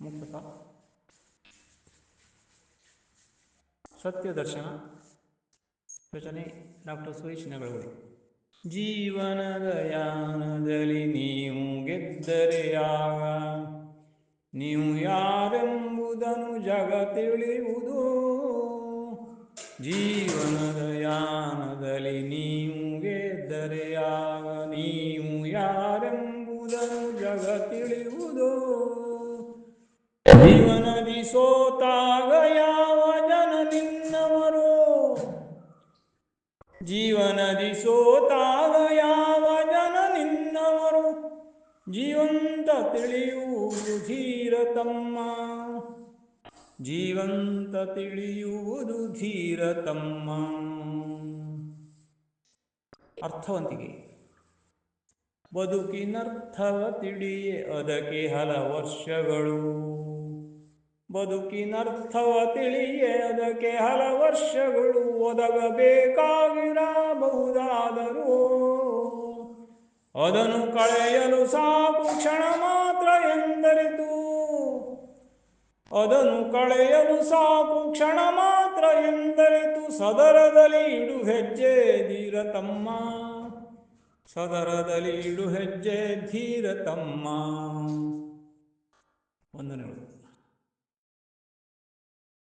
ಮುಕ್ತ ಸತ್ಯದರ್ಶನ ರಚನೆ ಡಾಕ್ಟರ್ ಸುರೇಶ್ ನಗಳಗುಡಿ. ಜೀವನದ ಯಾನದಲ್ಲಿ ನೀವು ಗೆದ್ದರೆ ಆಗ ನೀವು ಯಾರೆಂಬುದನ್ನು ಜಗ ತಿಳಿಯುವುದು? ಜೀವನದ ಯಾನದಲ್ಲಿ ನೀವು ಗೆದ್ದರೆ ಆಗ ನೀವು ಯಾರೆಂಬುದನ್ನು ಜಗ ತಿಳಿಯುವುದು? ಜೀವನದಿ ಸೋತಾಗ ಯಾವ ಜನ ನಿನ್ನವರು ಜೀವನದಿ ಸೋತಾಗ ಯಾವ ಜನ ನಿನ್ನವರು? ಜೀವಂತ ತಿಳಿಯುವುದು ಧೀರ ತಮ್ಮ. ಜೀವಂತ ತಿಳಿಯುವುದು ಧೀರ ತಮ್ಮ. ಅರ್ಥವಂತಿಗೆ. ಬದುಕಿನರ್ಥವ ತಿಳಿಯೇ ಅದಕ್ಕೆ ಹಲ ವರ್ಷಗಳು. ಬದುಕಿನರ್ಥವ ತಿಳಿಯೇ ಅದಕ್ಕೆ ಹಲ ವರ್ಷಗಳು. ಒದಗಬೇಕಾಗಿರಬಹುದಾದರೂ ಅದನ್ನು ಕಳೆಯಲು ಸಾಕು ಕ್ಷಣ ಮಾತ್ರ ಎಂದರಿತು. ಅದನ್ನು ಕಳೆಯಲು ಸಾಕು ಕ್ಷಣ ಮಾತ್ರ ಎಂದರಿತು. ಸದರದಲ್ಲಿ ಇಡು ಹೆಜ್ಜೆ ದೀರ ತಮ್ಮ ಸದರದಲ್ಲಿ ಇಡು ಹೆಜ್ಜೆ ಧೀರ ತಮ್ಮ ವಂದನೆಗಳು